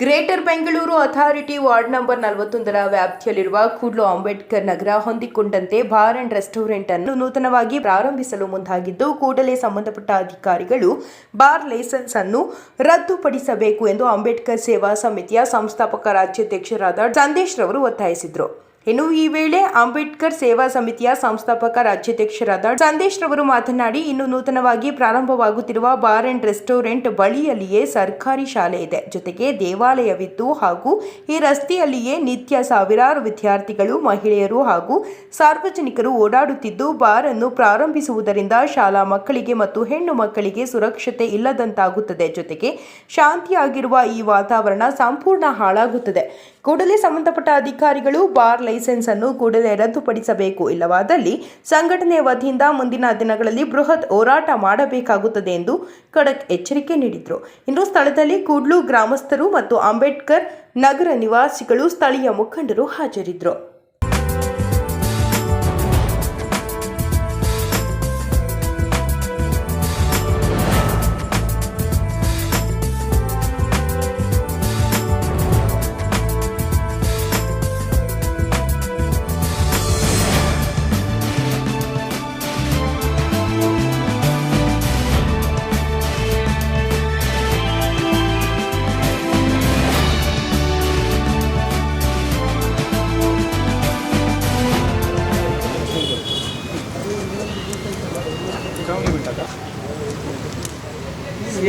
Greater Bengaluru authority ward number ನಲವತ್ತೊಂದರ ವ್ಯಾಪ್ತಿಯಲ್ಲಿರುವ ಕೂಡ್ಲು ಅಂಬೇಡ್ಕರ್ ನಗರ ಹೊಂದಿಕೊಂಡಂತೆ bar and restaurant ಅನ್ನು ನೂತನವಾಗಿ ಪ್ರಾರಂಭಿಸಲು ಮುಂದಾಗಿದ್ದು, ಕೂಡಲೇ ಸಂಬಂಧಪಟ್ಟ ಅಧಿಕಾರಿಗಳು ಬಾರ್ ಲೈಸೆನ್ಸ್ ಅನ್ನು ರದ್ದುಪಡಿಸಬೇಕು ಎಂದು ಅಂಬೇಡ್ಕರ್ ಸೇವಾ ಸಮಿತಿಯ ಸಂಸ್ಥಾಪಕ ರಾಜ್ಯಾಧ್ಯಕ್ಷರಾದ ಸಂದೇಶ್ ರವರು ಒತ್ತಾಯಿಸಿದರು. ಇನ್ನು ಈ ವೇಳೆ ಅಂಬೇಡ್ಕರ್ ಸೇವಾ ಸಮಿತಿಯ ಸಂಸ್ಥಾಪಕ ರಾಜ್ಯಾಧ್ಯಕ್ಷರಾದ ಸಂದೇಶ್ ರವರು ಮಾತನಾಡಿ, ಇನ್ನು ನೂತನವಾಗಿ ಪ್ರಾರಂಭವಾಗುತ್ತಿರುವ ಬಾರ್ ಅಂಡ್ ರೆಸ್ಟೋರೆಂಟ್ ಬಳಿಯಲ್ಲಿಯೇ ಸರ್ಕಾರಿ ಶಾಲೆ ಇದೆ. ಜೊತೆಗೆ ದೇವಾಲಯವಿದ್ದು ಹಾಗೂ ಈ ರಸ್ತೆಯಲ್ಲಿಯೇ ನಿತ್ಯ ಸಾವಿರಾರು ವಿದ್ಯಾರ್ಥಿಗಳು, ಮಹಿಳೆಯರು ಹಾಗೂ ಸಾರ್ವಜನಿಕರು ಓಡಾಡುತ್ತಿದ್ದು, ಬಾರ್ ಅನ್ನು ಪ್ರಾರಂಭಿಸುವುದರಿಂದ ಶಾಲಾ ಮಕ್ಕಳಿಗೆ ಮತ್ತು ಹೆಣ್ಣು ಮಕ್ಕಳಿಗೆ ಸುರಕ್ಷತೆ ಇಲ್ಲದಂತಾಗುತ್ತದೆ. ಜೊತೆಗೆ ಶಾಂತಿಯಾಗಿರುವ ಈ ವಾತಾವರಣ ಸಂಪೂರ್ಣ ಹಾಳಾಗುತ್ತದೆ. ಕೂಡಲೇ ಸಂಬಂಧಪಟ್ಟ ಅಧಿಕಾರಿಗಳು ಬಾರ್ ಲೈಸೆನ್ಸ್ ಅನ್ನು ಕೂಡಲೇ ರದ್ದುಪಡಿಸಬೇಕು. ಇಲ್ಲವಾದಲ್ಲಿ ಸಂಘಟನೆಯ ವತಿಯಿಂದ ಮುಂದಿನ ದಿನಗಳಲ್ಲಿ ಬೃಹತ್ ಹೋರಾಟ ಮಾಡಬೇಕಾಗುತ್ತದೆ ಎಂದು ಖಡಕ್ ಎಚ್ಚರಿಕೆ ನೀಡಿದರು. ಇನ್ನು ಸ್ಥಳದಲ್ಲಿ ಕೂಡ್ಲು ಗ್ರಾಮಸ್ಥರು ಮತ್ತು ಅಂಬೇಡ್ಕರ್ ನಗರ ನಿವಾಸಿಗಳು ಸ್ಥಳೀಯ ಮುಖಂಡರು ಹಾಜರಿದ್ದರು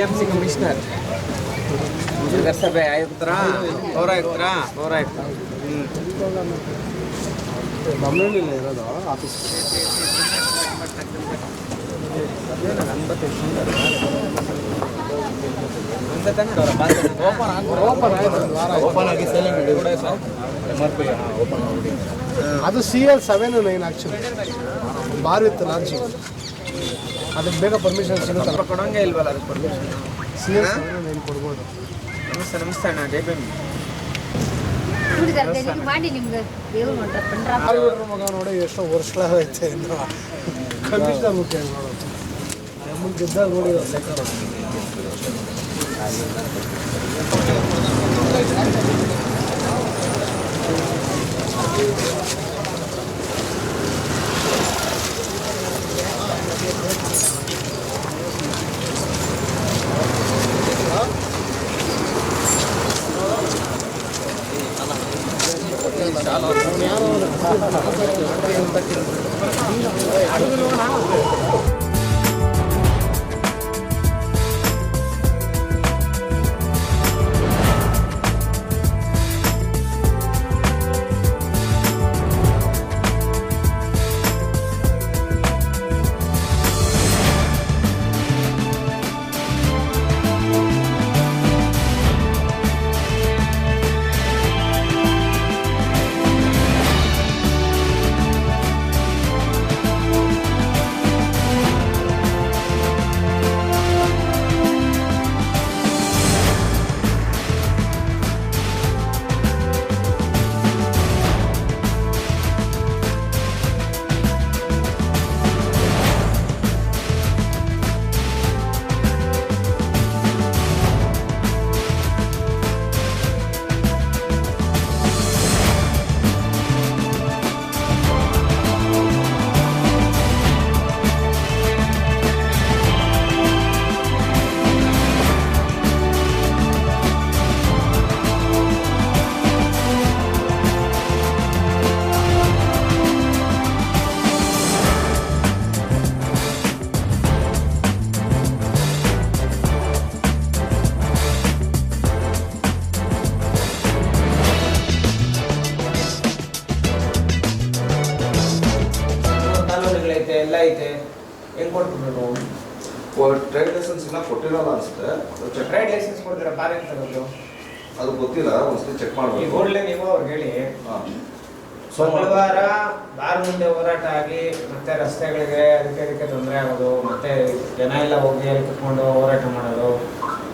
ಸಿ ಎಂ ಸಿ ಕಮಿಷನರ್. ನಗರಸಭೆ ಆಯುಕ್ತರ ಪೌರಾಯುಕ್ತರ ಪೌರಾಯುಕ್ತ. ಇರೋದು ಆಫೀಸ್. ಅದು C L seven nine actually bar with launching ಅದಕ್ಕೆ ಬೇಗ ಪರ್ಮಿಷನ್ ಸಿಗುತ್ತೆ? ಕೊಡೋಂಗೆ ಇಲ್ವಲ್ಲ ಅದಕ್ಕೆ ಪರ್ಮಿಷನ್ ಸಿ ಎಸ್ ಏನು ಕೊಡ್ಬೋದು. ನಮಸ್ತೆ ನಮಸ್ತೆ ಅಣ್ಣ ಜೈ ಭೀಮ್. ನಿಮ್ಗೆ ಮಗ ನೋಡಿ ಎಷ್ಟೋ ವರ್ಷಗಳಾಗೈತೆ ಕಮಿಷನರ್ ಮುಖ್ಯ ನೋಡೋದು ಮುಂದೆ ಗೆದ್ದಾಗ ನೋಡಿ ಲೆಕ್ಕ చాలా ಹೆಂಗ್ ನಾವು? ಟ್ರೇಡ್ ಲೈಸೆನ್ಸ್ ಇನ್ನ ಕೊಟ್ಟಿರಲ್ಲ ಅನ್ಸುತ್ತೆ. ಟ್ರೇಡ್ ಲೈಸೆನ್ಸ್ ಕೊಡ್ತೀರಾ? ಬಾರಿ ಅಂತ ತಗೋದು ಅದು ಗೊತ್ತಿಲ್ಲ ಒಂದ್ಸತಿ ಚೆಕ್ ಈ ಮಾಡ್ಬೇಕು ಕೂಡಲೇ ನೀವು ಅವ್ರಿಗೆ ಹೇಳಿ. ಹಾ. ಸೋಮವಾರ ಬಾರ್ ಮುಂದೆ ಹೋರಾಟ ಆಗಿ ಮತ್ತೆ ರಸ್ತೆಗಳಿಗೆ ಅದಕ್ಕೆ ಅದಕ್ಕೆ ತೊಂದರೆ ಆಗೋದು ಮತ್ತೆ ಜನ ಎಲ್ಲ ಹೋಗಿ ಅಲ್ಲಿ ಕುತ್ಕೊಂಡು ಹೋರಾಟ ಮಾಡೋದು.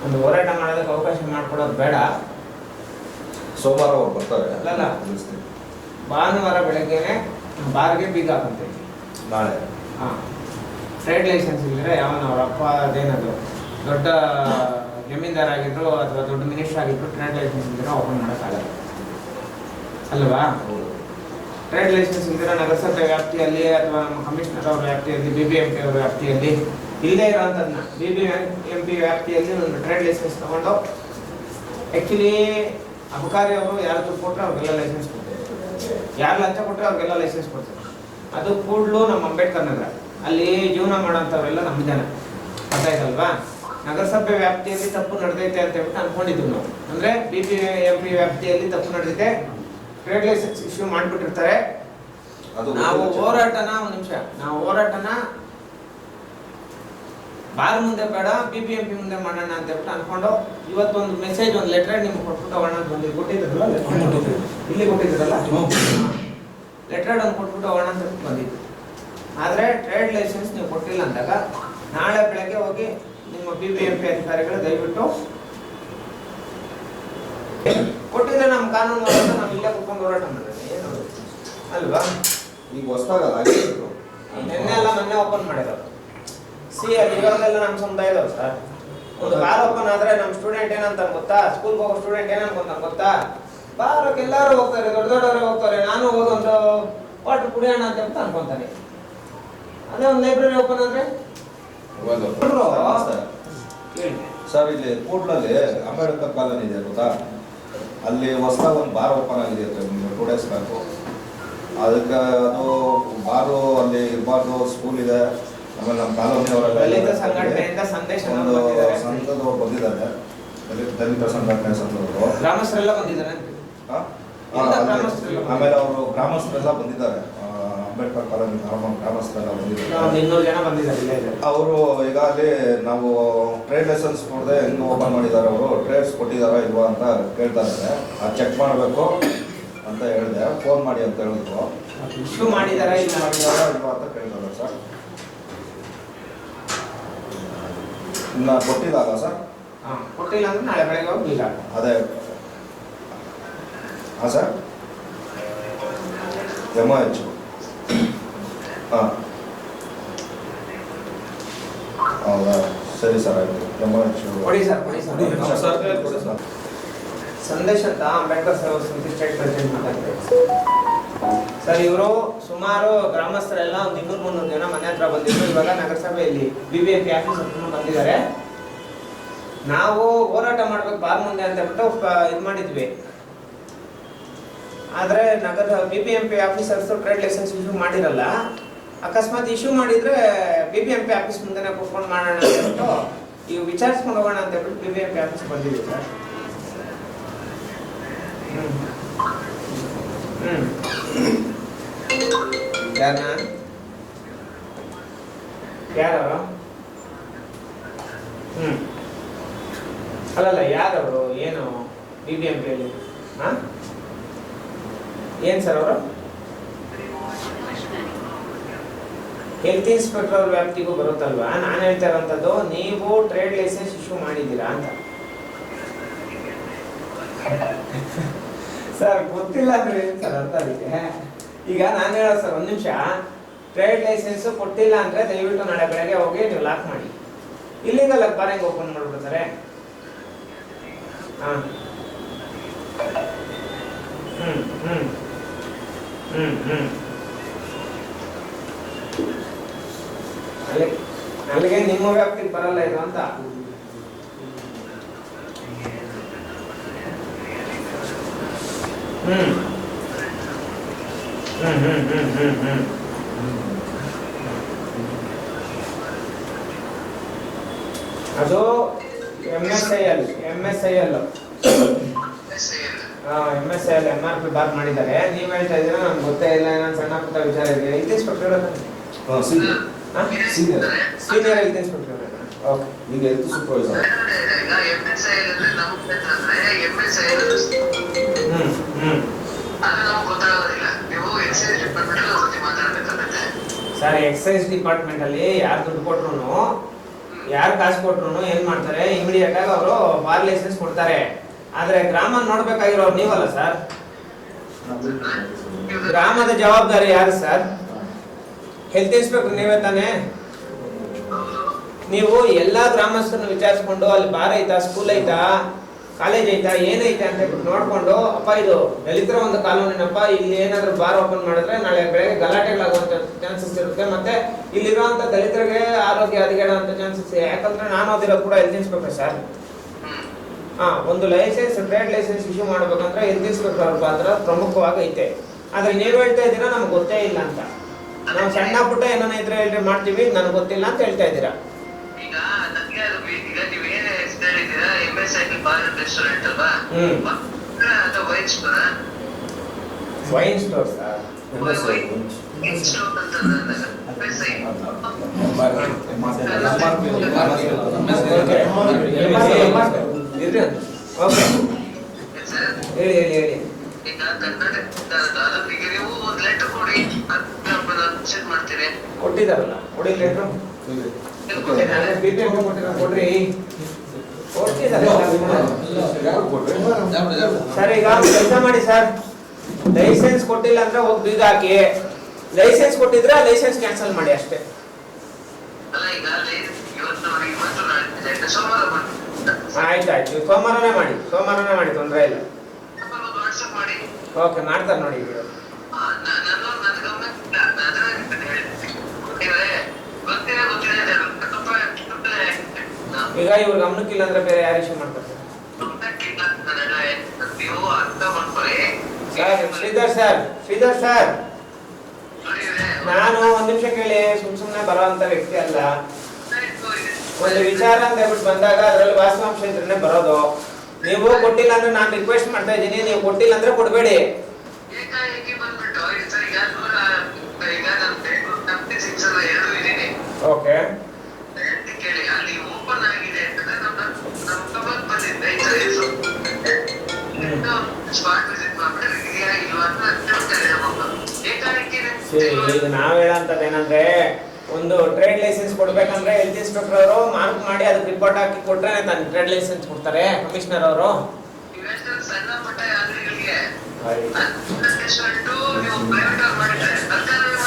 ಒಂದು ಹೋರಾಟ ಮಾಡೋದಕ್ಕೆ ಅವಕಾಶ ಮಾಡ್ಕೊಡೋದು ಬೇಡ. ಸೋಮವಾರ ಅವ್ರು ಬರ್ತಾರೆ. ಅಲ್ಲ ತಿಳಿಸ್ತೀನಿ. ಭಾನುವಾರ ಬೆಳಗ್ಗೆನೆ ಬಾರ್ಗೆ ಬೀಗ ಹಾಕಂತೀವಿ ನಾಳೆ. ಹಾಂ. ಟ್ರೇಡ್ ಲೈಸೆನ್ಸ್ ಇಲ್ಲದ್ರೆ ಯಾವನ ಅವ್ರ ಅಪ್ಪ ಅದೇನದು, ದೊಡ್ಡ ಜಮೀನ್ದಾರ್ ಆಗಿದ್ರು ಅಥವಾ ದೊಡ್ಡ ಮಿನಿಸ್ಟರ್ ಆಗಿದ್ರು ಟ್ರೇಡ್ ಲೈಸೆನ್ಸ್ ಇದ್ರೆ ಓಪನ್ ಮಾಡೋಕ್ಕಾಗಲ್ಲ. ಅಲ್ವಾ? ಟ್ರೇಡ್ ಲೈಸೆನ್ಸ್ ಇದ್ರೆ ನಗರಸಭೆ ವ್ಯಾಪ್ತಿಯಲ್ಲಿ ಅಥವಾ ನಮ್ಮ ಕಮಿಷನರ್ ಅವರ ವ್ಯಾಪ್ತಿಯಲ್ಲಿ ಬಿ ಬಿ ಎಂ ಪಿ ಅವರ ವ್ಯಾಪ್ತಿಯಲ್ಲಿ ಇಲ್ಲದೇ ಇರೋಂಥದ್ದನ್ನ ಬಿ ಬಿ ಎಂ ಪಿ ವ್ಯಾಪ್ತಿಯಲ್ಲಿ ಒಂದು ಟ್ರೇಡ್ ಲೈಸೆನ್ಸ್ ತಗೊಂಡು ಆ್ಯಕ್ಚುಲಿ ಅಬಕಾರಿ ಅವರು ಯಾರು ದುಡ್ಡು ಕೊಟ್ಟರೆ ಅವ್ರಿಗೆಲ್ಲ ಲೈಸೆನ್ಸ್ ಕೊಡ್ತಾರೆ. ಯಾರು ಲಂಚ ಕೊಟ್ಟರೆ ಅವ್ರಿಗೆಲ್ಲ ಲೈಸೆನ್ಸ್ ಕೊಡ್ತಾರೆ. ಅದು ಕೂಡಲು ನಮ್ಮ ಅಂಬೇಡ್ಕರ್ ನಗರ. ಅಲ್ಲಿ ಜೀವನ ಮಾಡೋಂಥವ್ರೆಲ್ಲ ನಮ್ಮ ಜನ. ಗೊತ್ತಾಯ್ತಲ್ವಾ? ನಗರಸಭೆ ವ್ಯಾಪ್ತಿಯಲ್ಲಿ ತಪ್ಪು ನಡೆದೈತೆ ಅಂತ ಹೇಳ್ಬಿಟ್ಟು ಅನ್ಕೊಂಡಿದ್ವಿ ನಾವು. ಅಂದ್ರೆ ಬಿ ಪಿ ಎಂ ಪಿ ವ್ಯಾಪ್ತಿಯಲ್ಲಿ ತಪ್ಪು ನಡೆದೈತೆ. ಟ್ರೇಡ್ ಲೈಸೆನ್ಸ್ ಇಶ್ಯೂ ಮಾಡಿಬಿಟ್ಟಿರ್ತಾರೆ. ಅದು ನಾವು. ಹೋರಾಟನ ಒಂದು ನಿಮಿಷ. ನಾವು ಹೋರಾಟನ ಬಾರ್ ಮುಂದೆ ಬೇಡ ಬಿ ಪಿ ಎಂ ಪಿ ಮುಂದೆ ಮಾಡೋಣ ಅಂತ ಹೇಳ್ಬಿಟ್ಟು ಅನ್ಕೊಂಡು ಇವತ್ತೊಂದು ಮೆಸೇಜ್ ಒಂದು ಲೆಟರ್ ನಿಮ್ಗೆ ಕೊಟ್ಬಿಟ್ಟು ಹೋಗೋಣ ಅಂತ ಬಂದಿದ್ದು ಕೊಟ್ಟಿದ್ರಲ್ಲ ಇಲ್ಲಿ ಕೊಟ್ಟಿದ್ರಲ್ಲ ಲೆಟರ್ ಒಂದು ಕೊಟ್ಬಿಟ್ಟು ಹೋಗೋಣ ಅಂತ ಬಂದಿದ್ದು. ಆದರೆ ಟ್ರೇಡ್ ಲೈಸೆನ್ಸ್ ನೀವು ಕೊಟ್ಟಿಲ್ಲ ಅಂದಾಗ ನಾಳೆ ಬೆಳಗ್ಗೆ ಹೋಗಿ ನಿಮ್ಮ ಬಿ ಬಿ ಎಂ ಪಿ ಅಧಿಕಾರಿಗಳು ದಯವಿಟ್ಟು ಕೊಟ್ಟಿದ್ರೆ ನಮ್ಮ ಕಾನೂನು ನಾವು ಇಲ್ಲೇ ಕುತ್ಕೊಂಡು ಹೋರಾಟ ಮಾಡಿದ್ರೆ ಏನು ಅಲ್ವಾ? ಈಗ ಹೊಸ್ದಾಗಲ್ಲ ನಿನ್ನೆ ಎಲ್ಲ ಮೊನ್ನೆ ಓಪನ್ ಮಾಡಿರೋದು. ಸಿ ಅಲ್ಲಿ ಇರೋದೆಲ್ಲ ನಮ್ಮ ಸಮುದಾಯದವ್ರು ಸರ್. ಒಂದು ಬಾರ್ ಓಪನ್ ಆದ್ರೆ ನಮ್ಮ ಸ್ಟೂಡೆಂಟ್ ಏನಂತ ಗೊತ್ತಾ? ಸ್ಕೂಲ್ಗೆ ಹೋಗೋ ಸ್ಟೂಡೆಂಟ್ ಏನಂತ ಗೊತ್ತಾ? ಬಾರಕ್ಕೆ ಎಲ್ಲರೂ ಹೋಗ್ತಾರೆ ದೊಡ್ಡ ದೊಡ್ಡವರು ಹೋಗ್ತಾರೆ ನಾನು ಹೋಗೋದು ಒಂದು ವಾಟರ್ ಕುಡಿಯೋಣ ಅಂತ ಅನ್ಕೊಂತಾನೆ ಅದೇ ಒಂದು ಲೈಬ್ರರಿ ಓಪನ್ ಅಂದ್ರೆ ಸರ್ ಇಲ್ಲಿ ಕೂಡ್ಲಲ್ಲಿ ಅಂಬೇಡ್ಕರ್ ಕಾಲೋನಿ ಇದೆ ಗೊತ್ತಾ? ಅಲ್ಲಿ ಹೊಸದಾಗಿ ಒಂದು ಬಾರ್ ಓಪನ್ ಆಗಿದೆ ಟೂ ಡೇಸ್ ಬ್ಯಾಕು ಅದಕ್ಕೆ ಅದು ಬಾರು ಅಲ್ಲಿ ಇರಬಾರ್ದು ಸ್ಕೂಲ್ ಇದೆ. ಆಮೇಲೆ ನಮ್ಮ ಕಾಲೋನಿ ಅವರೆಲ್ಲ ಸಂಘದವ್ರು ಬಂದಿದ್ದಾರೆ. ದಲಿತ ಸಂಘಟನೆ ಸಂಘದವರು. ಗ್ರಾಮಸ್ಥರೆಲ್ಲ ಬಂದಿದ್ದಾರೆ. ಆಮೇಲೆ ಅವರು ಗ್ರಾಮಸ್ಥರೆಲ್ಲ ಬಂದಿದ್ದಾರೆ. ಅಂಬೇಡ್ಕರ್ ಕಾಲೋನಿ ಗ್ರಾಮ ಗ್ರಾಮಸ್ಥರೆಲ್ಲ ಬಂದಿದ್ದಾರೆ. ಅವರು ಈಗಾಗಲೇ ನಾವು ಟ್ರೇಡ್ ಲೈಸೆನ್ಸ್ ಕೊಡದೆ ಹೆಂಗ್ ಓಪನ್ ಮಾಡಿದ್ದಾರೆ ಅವರು. ಟ್ರೇಡ್ಸ್ ಕೊಟ್ಟಿದಾರಾ ಇಲ್ವಾ ಅಂತ ಕೇಳ್ತಾ ಇದ್ದಾರೆ ಅದು ಚೆಕ್ ಮಾಡಬೇಕು ಅಂತ ಹೇಳಿದೆ. ಫೋನ್ ಮಾಡಿ ಅಂತ ಹೇಳಿದ್ರು. ಇಶ್ಯೂ ಮಾಡಿದ್ದಾರೆ ಇಲ್ವಾ ಅಂತ ಕೇಳ್ತಾರೆ ಸರ್. ಇನ್ನ ಕೊಟ್ಟಿಲ್ಲ ಸರ್? ಹಾ ಕೊಟ್ಟಿಲ್ಲ ಅಂದ್ರೆ ನಾಳೆ ಬೆಳಗ್ಗೆ ಹೋಗಿ ಅದೇ. ಹಾಂ ಸರ್? ಎಂ ಎಚ್ ಹಾಂ. ಹೌದಾ? ಸರಿ ಸರ್ ಆಯ್ತು. ಕೊಡಿ ಸರ್ ಕೊಡಿ ಸರ್. ಸಂದೇಶ್ ಅಂತ ಅಂಬೇಡ್ಕರ್ ಸರ್ ಸಮಿತಿ ಸ್ಟೇಟ್ ಪ್ರೆಸಿಡೆಂಟ್ ಮಾತಾಡ್ತಾರೆ. ಸರ್ ಇವರು ಸುಮಾರು ಗ್ರಾಮಸ್ಥರೆಲ್ಲ ಒಂದು ಇನ್ನೂರು ಮುನ್ನೂರು ಜನ ಮನೆ ಹತ್ರ ಬಂದಿದ್ರು. ಇವಾಗ ನಗರಸಭೆಯಲ್ಲಿ B B M P office ಹತ್ರ ಬಂದಿದ್ದಾರೆ. ನಾವು ಹೋರಾಟ ಮಾಡ್ಬೇಕು ಬಾರ್ ಮುಂದೆ ಅಂತ ಹೇಳ್ಬಿಟ್ಟು ಇದು ಮಾಡಿದ್ವಿ. ಆದ್ರೆ ನಗರ B B M P officers trade licence issue ಮಾಡಿರಲ್ಲ. ಅಕಸ್ಮಾತ್ ಇಶ್ಯೂ ಮಾಡಿದ್ರೆ B B M P office ಮುಂದೆನೆ ಕೂತ್ಕೊಂಡು ಮಾಡೋಣ ಹೇಳ್ಬಿಟ್ಟು ಈಗ ವಿಚಾರಿಸ್ಕೊಂಡು ಹೋಗೋಣ ಅಂತ ಹೇಳ್ಬಿಟ್ಟು B B M P office ಬಂದಿದ್ದೀವಿ ಸರ್. ಹ್ಮ್. ಯಾರನ್ನ ಯಾರವರು? ಹ್ಮ್. ಅಲ್ಲಲ್ಲ, ಯಾರವರು? ಏನು? ಬಿ ಬಿ ಎಂ ಪಿಯಲ್ಲಿ ಹಾ? ಏನು ಸರ್ ಅವರು? ಹೆಲ್ತ್ ಇನ್ಸ್ಪೆಕ್ಟರ್ ಅವ್ರ ವ್ಯಾಪ್ತಿಗೂ ಬರುತ್ತಲ್ವಾ? ನಾನು ಹೇಳ್ತಾ ಇರೋಂಥದ್ದು ನೀವು ಟ್ರೇಡ್ ಲೈಸೆನ್ಸ್ ಇಶ್ಯೂ ಮಾಡಿದ್ದೀರಾ ಅಂತ. ಸರ್ ಗೊತ್ತಿಲ್ಲ ಅಂದ್ರೆ ಸರ್ ಅರ್ಥ ಅದಕ್ಕೆ ಈಗ ನಾನು ಹೇಳೋ ಸರ್ ಒಂದು ನಿಮಿಷ. ಟ್ರೇಡ್ ಲೈಸೆನ್ಸ್ ಕೊಟ್ಟಿಲ್ಲ ಅಂದ್ರೆ ದಯವಿಟ್ಟು ನಾಳೆ ಬೆಳಗ್ಗೆ ಹೋಗಿ ನೀವು ಲಾಕ್ ಮಾಡಿ. ಇಲ್ಲಿಗಲ್ ಬಾರ್ ಹೆಂಗ್ ಓಪನ್ ಮಾಡ್ಬಿಡ್ತಾರೆ ಹ್ಮ್ ಹ್ಮ್. ಹ್ಮ್ ಹ್ಮ್ ಅಲ್ಲಿ ಅಲ್ಲಿಗೆ ನಿಮ್ಮ ವ್ಯಾಪ್ತಿಗೆ ಬರಲ್ಲ ಇದು ಅಂತ. ಅದು M S I L M S I L M S I L M R P Baat ಮಾಡಿದ್ದಾರೆ. ನೀವ್ ಹೇಳ್ತಾ ಇದ್ದೀರಾ ನನ್ಗೆ ಗೊತ್ತೇ ಇಲ್ಲ ಸಣ್ಣ ಪುಟ್ಟ ವಿಚಾರ ಇದೆ. ಹೆಲ್ತ್ ಇನ್ಸ್ಪೆಕ್ಟರ್ ಹಾಂ senior senior senior health inspector okay ಈಗ ಹೆಲ್ತ್ ಸೂಪರ್ವೈಸರ್ ಹ್ಮ್ ಹ್ಮ್ ಸರ್ ಎಕ್ಸೈಸ್ ಡಿಪಾರ್ಟ್ಮೆಂಟ್ ಅಲ್ಲಿ ಯಾರು ದುಡ್ಡು ಕೊಟ್ರು ಯಾರು ಕಾಸು ಕೊಟ್ರು ಏನು ಮಾಡ್ತಾರೆ? ಇಮಿಡಿಯೇಟ್ ಆಗಿ ಅವರು ಬಾರ್ ಲೈಸೆನ್ಸ್ ಕೊಡ್ತಾರೆ. ಆದ್ರೆ ಗ್ರಾಮ ನೋಡ್ಬೇಕಾಗಿರೋರು ನೀವಲ್ಲ ಸರ್ ಗ್ರಾಮದ ಜವಾಬ್ದಾರಿ ಯಾರು ಸರ್ ಹೆಲ್ತ್ ಇನ್ಸ್ಪೆಕ್ಟರ್ ನೀವೇ ತಾನೇ? ನೀವು ಎಲ್ಲಾ ಗ್ರಾಮಸ್ಥರನ್ನು ವಿಚಾರಿಸ್ಕೊಂಡು ಅಲ್ಲಿ ಬಾರ್ ಐತಾ ಸ್ಕೂಲ್ ಐತಾ ಕಾಲೇಜ್ ಐತಾ ಏನೈತೆ ಅಂತ ನೋಡ್ಕೊಂಡು, ಅಪ್ಪ ಇದು ದಲಿತರ ಒಂದು ಕಾಲೋನಿನಪ್ಪ ಇಲ್ಲಿ ಏನಾದ್ರು ಬಾರ್ ಓಪನ್ ಮಾಡಿದ್ರೆ ನಾಳೆ ಬೆಳಗ್ಗೆ ಗಲಾಟೆಗಳಾಗುವಂತ ಚಾನ್ಸಸ್ ಇರುತ್ತೆ. ಮತ್ತೆ ಇಲ್ಲಿರುವಂತ ದಲಿತರಿಗೆ ಆರೋಗ್ಯ ಹದಗೆಡುವಂತ ಚಾನ್ಸಸ್ ಯಾಕಂದ್ರೆ ನಾನು ಓದಿರೋದು ಕೂಡ ಹೆಲ್ತ್ ಇನ್ಸ್ಪೆಕ್ಟರ್ ಸರ್ ಹಾ, ಒಂದು ಲೈಸೆನ್ಸ್ ಟ್ರೇಡ್ ಲೈಸೆನ್ಸ್ ಇಶ್ಯೂ ಮಾಡ್ಬೇಕಂದ್ರೆ ಹೆಲ್ತ್ ಇನ್ಸ್ಪೆಕ್ಟರ್ ಪಾತ್ರ ಪ್ರಮುಖವಾಗಿ ಐತೆ ಆದ್ರೆ ನೀವು ಹೇಳ್ತಾ ಇದ್ದೀರಾ ನಮ್ಗೆ ಗೊತ್ತೇ ಇಲ್ಲ ಅಂತ. ನಾವು ಸಣ್ಣ ಪುಟ್ಟ ಏನೋ ಇದ್ರೆ ಹೇಳ್ರಿ ಮಾಡ್ತೀವಿ ನನಗೆ ಗೊತ್ತಿಲ್ಲ ಅಂತ ಹೇಳ್ತಾ ಇದ್ದೀರಾ ಈಗ ನನ್ಗೆ ಅದು ಬಿ- ಈಗ ನೀವೇನ್ ಹೆಸರು ಹೇಳಿದ್ದೀರಾ M S I bar restaurant ಅಲ್ವಾ ಹ್ಮ್. ಅಥವಾ wine store wine store sir wine store ಅಂತ ಎಂ ಎಸ್ ಐ ಇರ್ರಿ ಓಕೆ ಹೇಳಿ ಹೇಳಿ ಹೇಳಿ ಈಗ ನೀವು ಒಂದ್ ಲೆಟರ್ ಕೊಡಿ ಚೆಕ್ ಮಾಡ್ತೀರಿ? ಕೊಟ್ಟಿದಾರಲ್ಲ ಕೊಡಿ ಲೆಟ್ರು ಕೊಡ್ರಿ. ಸರ್ ಈಗ ಕೆಲಸ ಮಾಡಿ ಸರ್. ಲೈಸೆನ್ಸ್ ಕೊಟ್ಟಿಲ್ಲ ಅಂದ್ರೆ ಹೋಗಿ ಬೀಗ ಹಾಕಿ. ಲೈಸೆನ್ಸ್ ಕೊಟ್ಟಿದ್ರೆ ಲೈಸೆನ್ಸ್ ಕ್ಯಾನ್ಸಲ್ ಮಾಡಿ ಅಷ್ಟೇ. ಅಲ್ಲ ಈಗ ಅಲ್ಲಿ ಇವತ್ತು ಇವತ್ತು ನಾಳೆ ಸೋಮವಾರ ಬಂದು ಆಯ್ತು ಆಯ್ತು ಸೋಮವಾರನೇ ಮಾಡಿ. ಸೋಮವಾರನೇ ಮಾಡಿ ತೊಂದರೆ ಇಲ್ಲ. ಓಕೆ ಮಾಡ್ತಾರೆ ನೋಡಿ ಈಗ ಆ, ನ- ನಾನು ನನ್ನ ಗಮನಕ್ಕೆ ಅದ್- ಅದನ್ನ ಹೇಳ್ತೀನಿ. ಇವ್ರೆ, ಗೊತ್ತಿಲ್ಲ ಗೊತ್ತಿಲ್ಲ ಅಂತ ಹೇಳ್ಬೇಕು. ತಪ್ಪ- ತಪ್ಪೇ. ನಾ- ಈಗ ಇವ್ರ ಗಮನಕ್ಕಿಲ್ಲ ಅಂದ್ರೆ ಬೇರೆ ಯಾರು ಇಶ್ಯೂ ಮಾಡ್ತಾರೆ sir? Shridhar sir Shridhar sir ನಾನು ಒಂದ್ ನಿಮಿಷ ಕೇಳಿ, ಸುಮ್ ಸುಮ್ನೆ ಬರೋಂತ ವ್ಯಕ್ತಿ ಅಲ್ಲ. ಒಂದು ವಿಚಾರ ಅಂತ ಹೇಳ್ಬಿಟ್ಟು ಬಂದಾಗ ಅದ್ರಲ್ಲಿ ವಾಸ್ತವಾಂಶ ಇದ್ರೆ ಬರೋದು ನೀವು ಕೊಟ್ಟಿಲ್ಲ ಅಂದ್ರೆ ನಾನು ರಿಕ್ವೆಸ್ಟ್ ಮಾಡ್ತಾ ಇದ್ದೀನಿ, ನೀವು ಕೊಟ್ಟಿಲ್ಲ ಅಂದ್ರೆ ಕೊಡಬೇಡಿ ಎರಡು ಇದೀನಿ. ಓಕೆ ಕೇಳಿ ಅಲ್ಲಿ ಓಪನ್ ಆಗಿದೆ ಅಂತಂದ್ರೆ ನಮ್ಮ ನಮ್ಮ ಕಬಲ್ ಬಂದಿದ್ದೆ ಈ ಸರ್ವಿಸು ಸ್ಪಾಟ್ ವಿಸಿಟ್ ಮಾಡ್ಬಿಟ್ಟು ಇದೆಯಾ ಇಲ್ವಾ ಅಂತ ಕೇಳ್ತಾರೆ. ಏಕಾಏಕಿ ಈಗ ನಾವ್ ಹೇಳಂತದ್ ಏನಂದ್ರೆ ಒಂದು ಟ್ರೇಡ್ ಲೈಸೆನ್ಸ್ ಕೊಡ್ಬೇಕಂದ್ರೆ ಹೆಲ್ತ್ ಇನ್ಸ್ಪೆಕ್ಟರ್ ಅವರು ಮಾರ್ಕ್ ಮಾಡಿ ಅದಕ್ಕೆ ರಿಪೋರ್ಟ್ ಹಾಕಿ ಕೊಟ್ರೆ ನಾನು ಟ್ರೇಡ್ ಲೈಸೆನ್ಸ್ ಕೊಡ್ತಾರೆ ಕಮಿಷನರ್ ಅವರು. ಸಣ್ಣ ಪುಟ್ಟ ಅಂಗಡಿಗಳಿಗೆ ನೀವು ಪ್ರೈವೇಟ್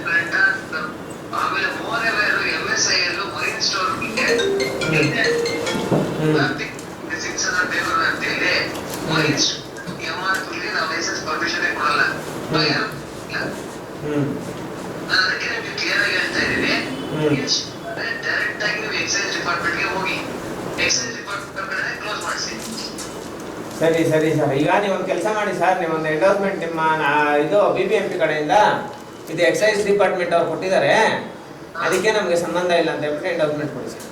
ಸರಿ ಸರಿ ಸರ್ ಈಗ ನೀವು ಒಂದು ಕೆಲಸ ಮಾಡಿ ಸರ್ ನೀವೊಂದು ಒಂದು ಎಂಡೋರ್ಸ್ಮೆಂಟ್ ನಿಮ್ಮ ನಾ- ಇದು ಬಿ ಬಿ ಎಂ ಪಿ ಕಡೆಯಿಂದ ಇದು ಎಕ್ಸೈಸ್ ಡಿಪಾರ್ಟ್ಮೆಂಟ್ ಅವ್ರು ಕೊಟ್ಟಿದ್ದಾರೆ. ಅದಕ್ಕೆ ನಮಗೆ ಸಂಬಂಧ ಇಲ್ಲ ಅಂತ ಹೇಳ್ಬಿಟ್ಟು ಎಂಡೋರ್ಸ್ಮೆಂಟ್ ಕೊಡಿ ಸರ್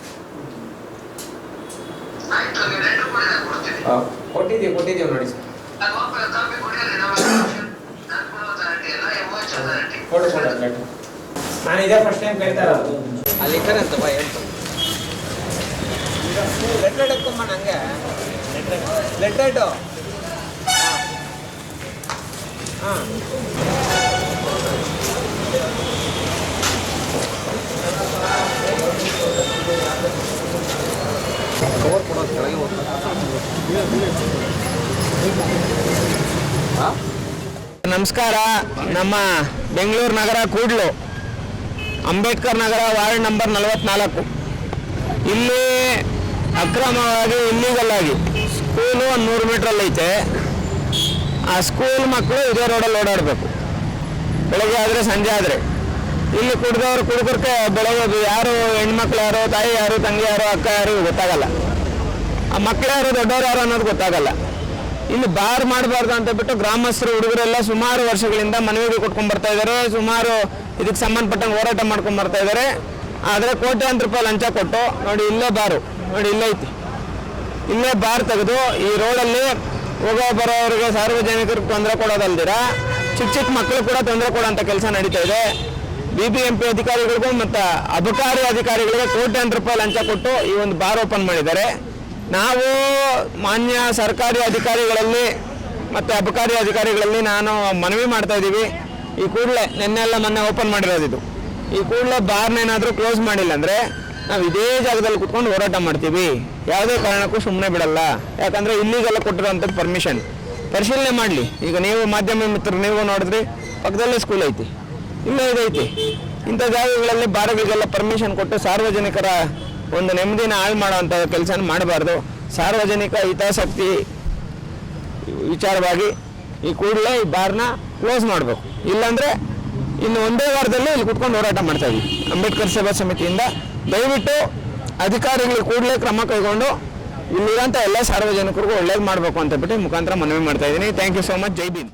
ಕೊಟ್ಟಿದ್ದೀವಿ ಕೊಟ್ಟಿದ್ದೀವಿ ನೋಡಿ ಸರ್ ಕೊಡಿ ಕೊಡೋ ಲೆಟರ್ ನಾನು ಇದೇ ಫಸ್ಟ್ ಟೈಮ್ ಕೇಳ್ತಾ ಇರೋದು. ಅಲ್ಲಿ ಕರೆ ಅಂತ ಬಾ ಹೇಳ್ತು ಲೆಟರ್ ಎತ್ಕೊಂಬ ನಂಗೆ. ಲೆಟರ್ ಹಾಂ. ನಮಸ್ಕಾರ. ನಮ್ಮ ಬೆಂಗಳೂರು ನಗರ ಕೂಡ್ಲು. ಅಂಬೇಡ್ಕರ್ ನಗರ ವಾರ್ಡ್ ನಂಬರ್ ನಲವತ್ನಾಲ್ಕು. ಇಲ್ಲಿ ಅಕ್ರಮವಾಗಿ ಇಲ್ಲಿಗಲ್ ಆಗಿ ಸ್ಕೂಲು ಒಂದು ನೂರು ಮೀಟ್ರಲ್ಲಿ ಐತೆ. ಆ ಸ್ಕೂಲ್ ಮಕ್ಕಳು ಇದೇ ರೋಡಲ್ಲಿ ಓಡಾಡಬೇಕು. ಬೆಳಗ್ಗೆ ಆದರೆ ಸಂಜೆ ಆದರೆ. ಇಲ್ಲಿ ಕುಡ್ದವ್ರು ಕುಡ್ದಕ್ಕೆ ಬೆಳಗ್ಗೆ ಯಾರು ಹೆಣ್ಮಕ್ಳು ಯಾರು, ತಾಯಿ ಯಾರು, ತಂಗಿ ಯಾರು, ಅಕ್ಕ ಯಾರು ಗೊತ್ತಾಗಲ್ಲ. ಆ ಮಕ್ಕಳು ಯಾರು, ದೊಡ್ಡವ್ರು ಯಾರು ಅನ್ನೋದು ಗೊತ್ತಾಗಲ್ಲ. ಇಲ್ಲಿ ಬಾರ್ ಮಾಡಬಾರ್ದು ಅಂತ ಬಿಟ್ಟು ಗ್ರಾಮಸ್ಥರು, ಹುಡುಗರೆಲ್ಲ ಸುಮಾರು ವರ್ಷಗಳಿಂದ ಮನವಿಗೆ ಕೊಟ್ಕೊಂಡ್ ಬರ್ತಾ ಇದ್ದಾರೆ ಸುಮಾರು ಇದಕ್ಕೆ ಸಂಬಂಧಪಟ್ಟಂಗೆ ಹೋರಾಟ ಮಾಡ್ಕೊಂಡ್ ಬರ್ತಾ ಇದ್ದಾರೆ ಆದರೆ ಕೋಟ್ಯಾಂತರ ರೂಪಾಯಿ ಲಂಚ ಕೊಟ್ಟು ನೋಡಿ ಇಲ್ಲೇ ಬಾರು. ನೋಡಿ ಇಲ್ಲೇ ಐತಿ. ಇಲ್ಲೇ ಬಾರ್ ತೆಗೆದು ಈ ರೋಡಲ್ಲಿ ಹೋಗೋ ಬರೋರಿಗೆ ಸಾರ್ವಜನಿಕರಿಗೆ ತೊಂದರೆ ಕೊಡೋದಲ್ದಿರ, ಚಿಕ್ಕ ಚಿಕ್ಕ ಮಕ್ಕಳು ಕೂಡ ತೊಂದರೆ ಕೊಡೋಂಥ ಕೆಲಸ ನಡೀತಾ ಇದೆ. ಬಿ ಬಿ ಎಂ ಪಿ ಅಧಿಕಾರಿಗಳಿಗೂ ಮತ್ತು ಅಬಕಾರಿ ಅಧಿಕಾರಿಗಳಿಗೆ ಕೋಟ್ಯಾಂತರ ರೂಪಾಯಿ ಲಂಚ ಕೊಟ್ಟು ಈ ಒಂದು ಬಾರ್ ಓಪನ್ ಮಾಡಿದ್ದಾರೆ. ನಾವು ಮಾನ್ಯ ಸರ್ಕಾರಿ ಅಧಿಕಾರಿಗಳಲ್ಲಿ ಮತ್ತು ಅಬಕಾರಿ ಅಧಿಕಾರಿಗಳಲ್ಲಿ ನಾನು ಮನವಿ ಮಾಡ್ತಾ ಇದ್ದೀವಿ. ಈ ಕೂಡಲೇ ನಿನ್ನೆಲ್ಲ ಮೊನ್ನೆ ಓಪನ್ ಮಾಡಿರೋದಿದ್ದು ಈ ಕೂಡಲೇ ಬಾರ್ನೇನಾದರೂ ಕ್ಲೋಸ್ ಮಾಡಿಲ್ಲ ಅಂದರೆ ನಾವು ಇದೇ ಜಾಗದಲ್ಲಿ ಕುತ್ಕೊಂಡು ಹೋರಾಟ ಮಾಡ್ತೀವಿ. ಯಾವುದೇ ಕಾರಣಕ್ಕೂ ಸುಮ್ಮನೆ ಬಿಡಲ್ಲ. ಯಾಕಂದರೆ ಇಲ್ಲಿಗೆಲ್ಲ ಕೊಟ್ಟಿರೋಂಥ ಪರ್ಮಿಷನ್ ಪರಿಶೀಲನೆ ಮಾಡಲಿ. ಈಗ ನೀವು ಮಾಧ್ಯಮ ಮಿತ್ರರು, ನೀವು ನೋಡಿದ್ರಿ ಪಕ್ಕದಲ್ಲೇ ಸ್ಕೂಲ್ ಐತಿ. ಇಲ್ಲೇ ಇದೈತಿ. ಇಂಥ ಜಾಗಗಳಲ್ಲಿ ಬಾರ್ಗಳಿಗೆಲ್ಲ ಪರ್ಮಿಷನ್ ಕೊಟ್ಟು ಸಾರ್ವಜನಿಕರ ಒಂದು ನೆಮ್ಮದಿನ ಹಾಳು ಮಾಡುವಂಥ ಕೆಲಸ ಮಾಡಬಾರ್ದು. ಸಾರ್ವಜನಿಕ ಹಿತಾಸಕ್ತಿ ವಿಚಾರವಾಗಿ ಈ ಕೂಡಲೇ ಈ ಬಾರ್ನ ಕ್ಲೋಸ್ ಮಾಡಬೇಕು. ಇಲ್ಲಾಂದರೆ ಇನ್ನು ಒಂದೇ ವಾರದಲ್ಲಿ ಇಲ್ಲಿ ಕುತ್ಕೊಂಡು ಹೋರಾಟ ಮಾಡ್ತಾ ಇದ್ವಿ. ಅಂಬೇಡ್ಕರ್ ಸೇವಾ ಸಮಿತಿಯಿಂದ ದಯವಿಟ್ಟು ಅಧಿಕಾರಿಗಳು ಕೂಡಲೇ ಕ್ರಮ ಕೈಗೊಂಡು ಇಲ್ಲಿರೋಂಥ ಎಲ್ಲ ಸಾರ್ವಜನಿಕರಿಗೂ ಒಳ್ಳೇದು ಮಾಡಬೇಕು ಅಂತ ಬಿಟ್ಟು ಮುಖಾಂತರ ಮನವಿ ಮಾಡ್ತಾ ಇದ್ದೀನಿ. Thank you so much Jai Bhim